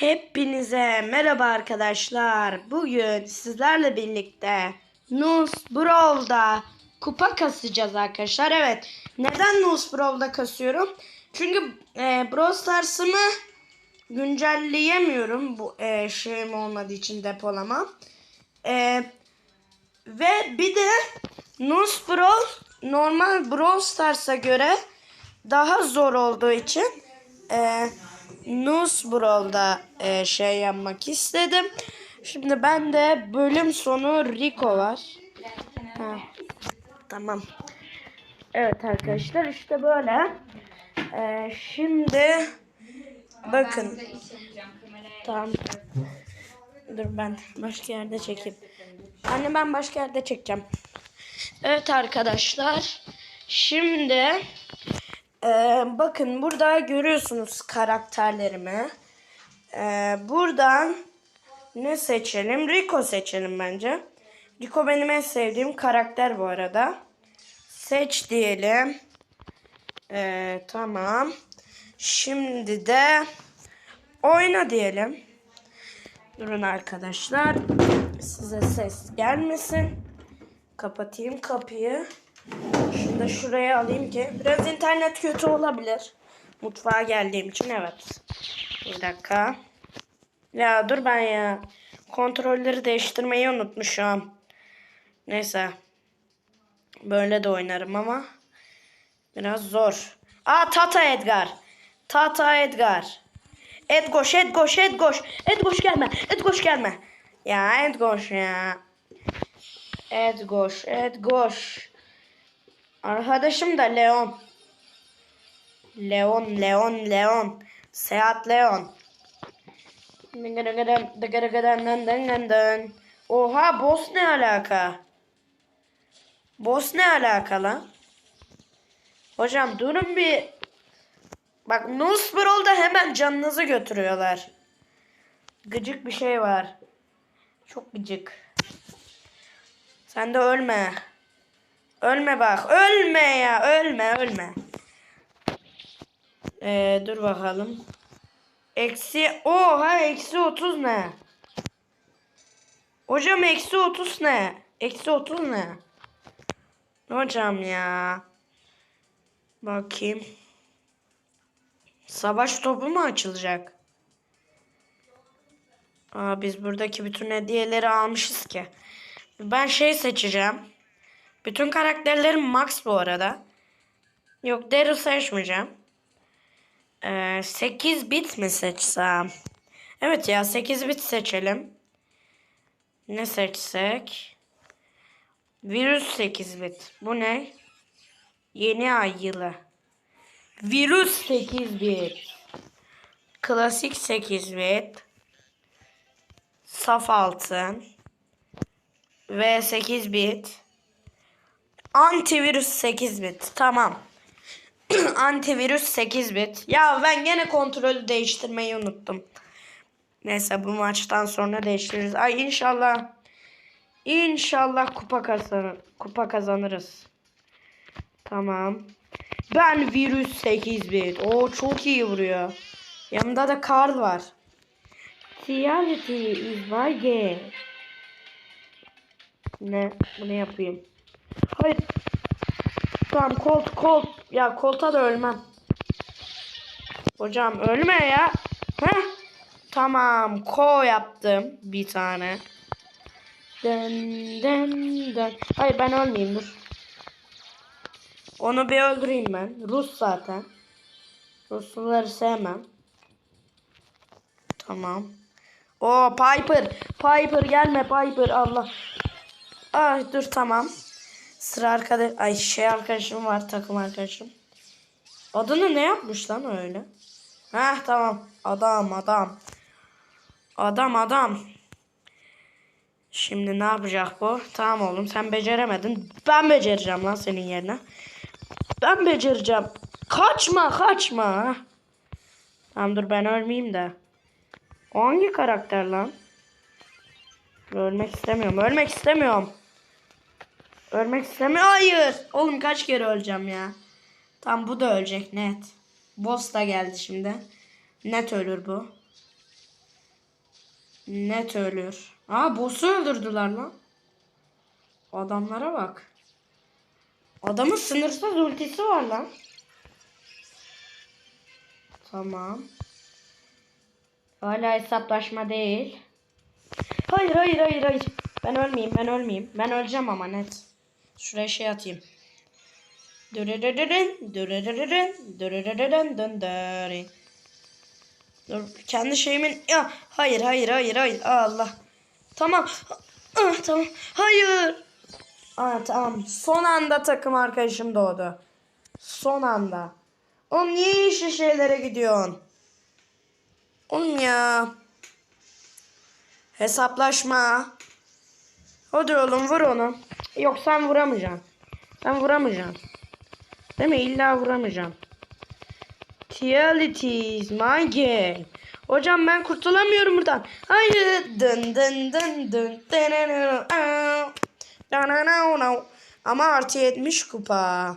Hepinize merhaba arkadaşlar. Bugün sizlerle birlikte Nus Brawl'da kupa kasacağız arkadaşlar. Evet. Neden Nus Brawl'da kasıyorum? Çünkü e, Brawl Stars'ımı güncelleyemiyorum. Bu e, şeyim olmadığı için depolama. E, ve bir de Nus Brawl normal Brawl Stars'a göre daha zor olduğu için e, Nus Brawl'da e, şey yapmak istedim. Şimdi ben de bölüm sonu Rico var. Ha, tamam. Evet arkadaşlar işte böyle. E, şimdi bakın. Tamam. Dur ben başka yerde çekeyim. Anne ben başka yerde çekeceğim. Evet arkadaşlar. Şimdi ee, bakın burada görüyorsunuz karakterlerimi. Ee, buradan ne seçelim? Rico seçelim bence. Rico benim en sevdiğim karakter bu arada. Seç diyelim. Ee, tamam. Şimdi de oyna diyelim. Durun arkadaşlar. Size ses gelmesin. Kapatayım kapıyı. Şunu da şuraya alayım ki. Biraz internet kötü olabilir. Mutfağa geldiğim için evet. Bir dakika. Ya dur ben ya. Kontrolleri değiştirmeyi unutmuşum. Neyse. Böyle de oynarım ama. Biraz zor. Aa Tata Edgar. Tata Edgar. Edgoş, Edgoş, Edgoş. Edgoş gelme. Edgoş gelme. Ya Edgoş ya. Edgoş, Edgoş. Arkadaşım da Leon. Leon, Leon, Leon. Seat Leon. Oha boss ne alaka? Boss ne alaka lan? Hocam durun bir. Bak Nusbrol'da hemen canınızı götürüyorlar. Gıcık bir şey var. Çok gıcık. Sen de ölme. Ölme bak. Ölme ya. Ölme ölme. Ee, dur bakalım. Eksi. Oha eksi 30 ne? Hocam eksi 30 ne? Eksi 30 ne? Hocam ya. Bakayım. Savaş topu mu açılacak? Aa, biz buradaki bütün hediyeleri almışız ki. Ben şey seçeceğim. Bütün karakterlerim max bu arada. Yok Daryl seçmeyeceğim. Ee, 8 bit mi seçsem? Evet ya 8 bit seçelim. Ne seçsek? Virüs 8 bit. Bu ne? Yeni ay yılı. Virüs 8 bit. Klasik 8 bit. Saf altın. Ve 8 bit. Antivirüs 8 bit. Tamam. Antivirüs 8 bit. Ya ben gene kontrolü değiştirmeyi unuttum. Neyse bu maçtan sonra değiştiririz. Ay inşallah. İnşallah kupa kazanır. Kupa kazanırız. Tamam. Ben virüs 8 bit. O çok iyi vuruyor. Yanımda da Karl var. Reality is. Ne? Bunu yapayım. Hayır. Tamam kolt kolt. Ya kolta da ölmem. Hocam ölme ya. Heh. Tamam. Ko yaptım. Bir tane. Dön dön dön. Hayır ben ölmeyeyim dur. Onu bir öldüreyim ben. Rus zaten. Rusluları sevmem. Tamam. O Piper. Piper gelme Piper Allah. Ay dur tamam. Sıra arkadaş ay şey arkadaşım var takım arkadaşım. Adını ne yapmış lan öyle? Heh tamam. Adam adam. Adam adam. Şimdi ne yapacak bu? Tamam oğlum sen beceremedin. Ben becereceğim lan senin yerine. Ben becereceğim. Kaçma kaçma. Tamam dur ben ölmeyeyim de. O hangi karakter lan? Ölmek istemiyorum. Ölmek istemiyorum. Ölmek istemiyorum. Hayır. Oğlum kaç kere öleceğim ya. Tam bu da ölecek net. Boss da geldi şimdi. Net ölür bu. Net ölür. Aa boss'u öldürdüler lan. Adamlara bak. Adamın sınırsız ultisi var lan. Tamam. Hala hesaplaşma değil. Hayır hayır hayır hayır. Ben ölmeyeyim ben ölmeyeyim. Ben öleceğim ama net. Şuraya şey atayım. Dürürürürün, dürürürürün, dürürürürün, döndürün. Dur kendi şeyimin ya hayır hayır hayır hayır Allah. Tamam. Ah, tamam. Hayır. Aa, tamam. Son anda takım arkadaşım doğdu. Son anda. Oğlum niye işi şeylere gidiyorsun? Oğlum ya. Hesaplaşma. Hadi oğlum vur onu. Yok sen vuramayacaksın. Sen vuramayacaksın. Değil mi? İlla vuramayacaksın. Realities my game. Hocam ben kurtulamıyorum buradan. Hayır. Dın dın dın. dın Ama artı 70 kupa.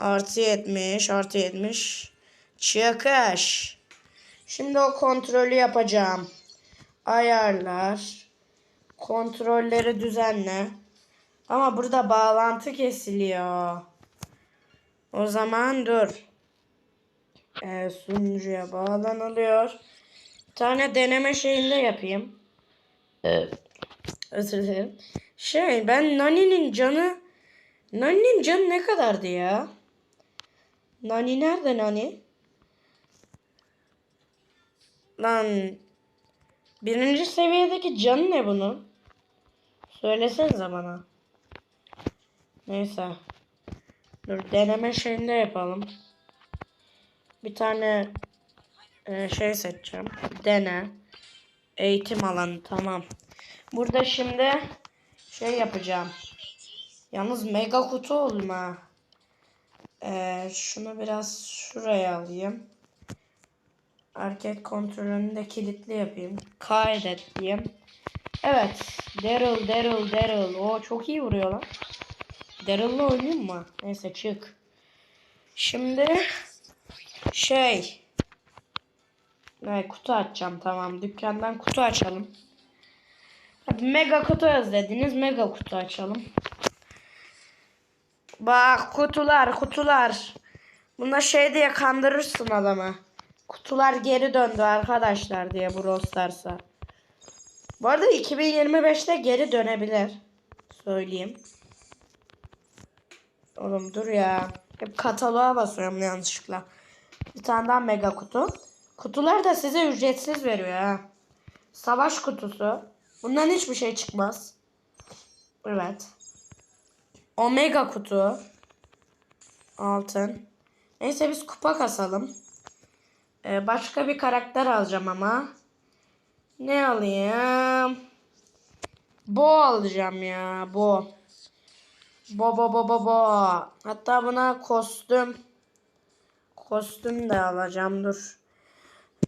Artı 70, artı 70. Çıkış. Şimdi o kontrolü yapacağım. Ayarlar. Kontrolleri düzenle. Ama burada bağlantı kesiliyor. O zaman dur. Ee, sunucuya bağlanılıyor. Bir tane deneme şeyinde yapayım. Özür dilerim. Şey ben Nani'nin canı Nani'nin canı ne kadardı ya? Nani nerede Nani? Lan birinci seviyedeki canı ne bunun? Söylesenize bana. Neyse. Dur deneme şeyinde yapalım. Bir tane e, şey seçeceğim. Dene. Eğitim alanı tamam. Burada şimdi şey yapacağım. Yalnız mega kutu olma. Ee, şunu biraz şuraya alayım. Arket kontrolünü de kilitli yapayım. Kaydet diyeyim. Evet. Daryl, Daryl, Daryl. O çok iyi vuruyor lan. Daryl'la oynayayım mı? Neyse çık. Şimdi şey ne kutu açacağım tamam. Dükkandan kutu açalım. Hadi mega kutu özlediniz. Mega kutu açalım. Bak kutular kutular. Buna şey diye kandırırsın adamı. Kutular geri döndü arkadaşlar diye bu Rostars'a. Bu arada 2025'te geri dönebilir. Söyleyeyim. Oğlum dur ya. Hep kataloğa basıyorum yanlışlıkla. Bir tane daha mega kutu. Kutular da size ücretsiz veriyor ha. Savaş kutusu. Bundan hiçbir şey çıkmaz. Evet. Omega kutu. Altın. Neyse biz kupa kasalım. Ee, başka bir karakter alacağım ama. Ne alayım? Bo alacağım ya. Bo. Bo bo bo bo bo. Hatta buna kostüm. Kostüm de alacağım dur.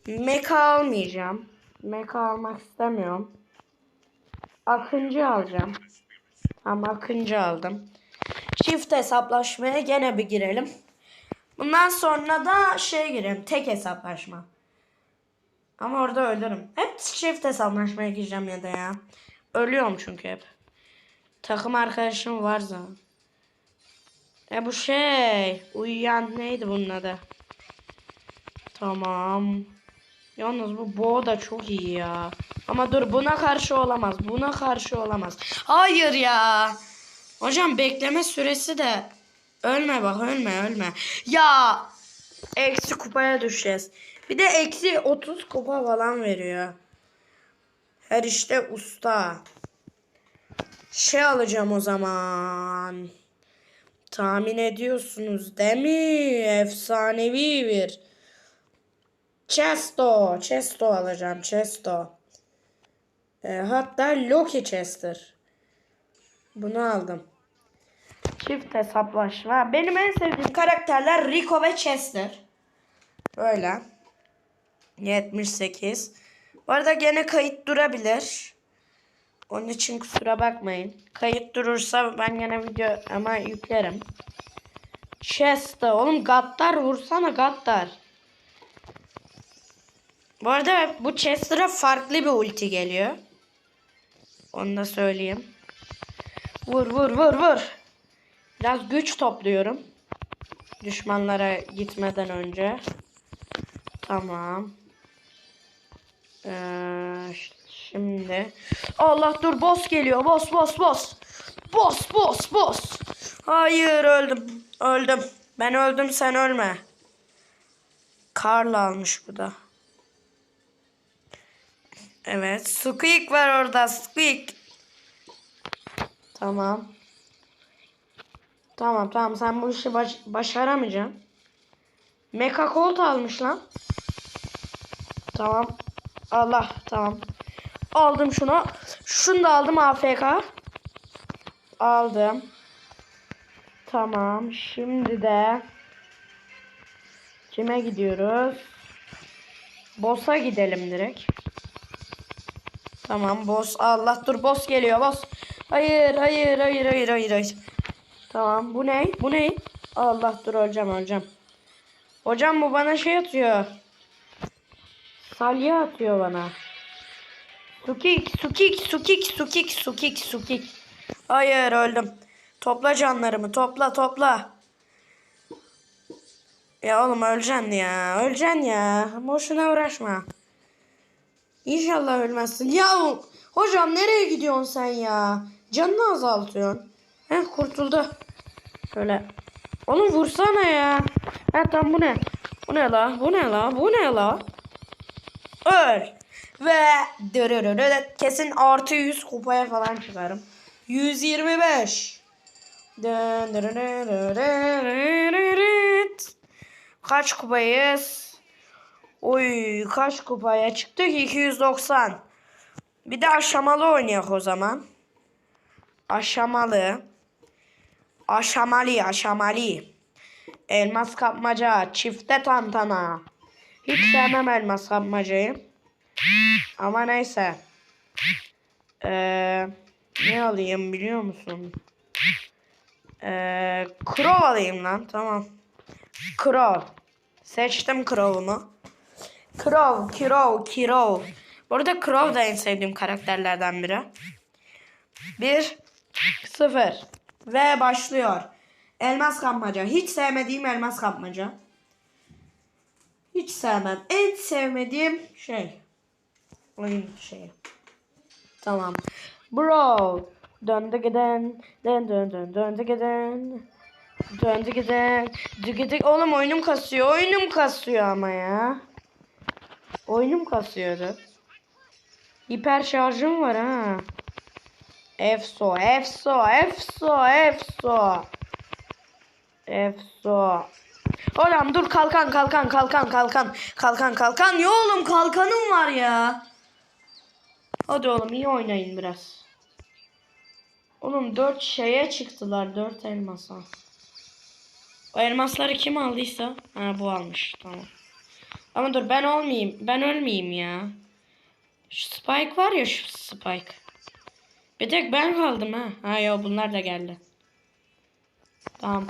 Mecha almayacağım. Mecha almak istemiyorum. Akıncı alacağım. Ama Akıncı aldım. Çift hesaplaşmaya gene bir girelim. Bundan sonra da şey girelim. Tek hesaplaşma. Ama orada ölürüm. Hep çift hesaplaşmaya gireceğim ya da ya. Ölüyorum çünkü hep. Takım arkadaşım var zaten. E bu şey. Uyuyan neydi bunun adı? Tamam. Yalnız bu Bo da çok iyi ya. Ama dur buna karşı olamaz. Buna karşı olamaz. Hayır ya. Hocam bekleme süresi de ölme bak ölme ölme. Ya eksi kupaya düşeceğiz. Bir de eksi 30 kupa falan veriyor. Her işte usta. Şey alacağım o zaman. Tahmin ediyorsunuz değil mi? Efsanevi bir. Chesto. Chesto alacağım. Chesto. E, hatta Loki Chester. Bunu aldım. Çift hesaplaşma. Benim en sevdiğim karakterler Rico ve Chester. Böyle. 78. Bu arada gene kayıt durabilir. Onun için kusura bakmayın. Kayıt durursa ben gene video ama yüklerim. Chester. Oğlum Gattar vursana Gattar. Bu arada bu Chester'a farklı bir ulti geliyor. Onu da söyleyeyim. Vur vur vur vur. Biraz güç topluyorum. Düşmanlara gitmeden önce. Tamam. Ee, şimdi. Allah dur boss geliyor. Boss boss boss. Boss boss boss. Hayır öldüm. Öldüm. Ben öldüm sen ölme. Karl almış bu da. Evet. Squeak var orada. Squeak. Tamam. Tamam tamam sen bu işi baş başaramayacaksın. Mecha Colt almış lan. Tamam. Allah tamam. Aldım şunu. Şunu da aldım AFK. Aldım. Tamam. Şimdi de kime gidiyoruz? Boss'a gidelim direkt. Tamam boss. Allah dur boss geliyor boss. Hayır hayır hayır hayır hayır hayır. Tamam bu ne? Bu ne? Allah dur öleceğim öleceğim. Hocam bu bana şey atıyor. Salya atıyor bana. Sukik, sukik, sukik, sukik, sukik, sukik. Hayır öldüm. Topla canlarımı topla topla. Ya oğlum öleceksin ya. Öleceksin ya. Boşuna uğraşma. İnşallah ölmezsin. Ya hocam nereye gidiyorsun sen ya? Canını azaltıyorsun. Heh kurtuldu. Şöyle. Oğlum vursana ya. Ha tamam bu ne? Bu ne la? Bu ne la? Bu ne la? Öl. Ve dırırırı kesin artı 100 kupaya falan çıkarım. 125. Kaç kupayız? Oy kaç kupaya çıktık? 290. Bir de aşamalı oynayak o zaman. Aşamalı. Aşamalı aşamalı. Elmas kapmaca, çifte tantana. Hiç sevmem elmas kapmacayı. Ama neyse. Ee, ne alayım biliyor musun? Ee, Crow alayım lan. Tamam. Crow. Seçtim Crow'umu. Crow, Crow, Crow. Bu arada Crow da en sevdiğim karakterlerden biri. 1 0 ve başlıyor. Elmas kapmaca. Hiç sevmediğim elmas kapmaca. Hiç sevmem. En sevmediğim şey. Oyun şeyi. Tamam. Bro. Döndü giden. Dön dön dön döndü giden. Döndü giden. Döndü Oğlum oyunum kasıyor. Oyunum kasıyor ama ya. Oyunum kasıyordu. Hiper şarjım var ha. Efso, Efso, Efso, Efso. Efso. Oğlum dur kalkan kalkan kalkan kalkan kalkan kalkan. Ya oğlum kalkanım var ya. Hadi oğlum iyi oynayın biraz. Oğlum dört şeye çıktılar dört elmasa. O elmasları kim aldıysa ha bu almış tamam. Ama dur ben olmayayım ben ölmeyeyim ya. Şu Spike var ya şu Spike. Bir tek ben kaldım ha. Ha yo bunlar da geldi. Tamam.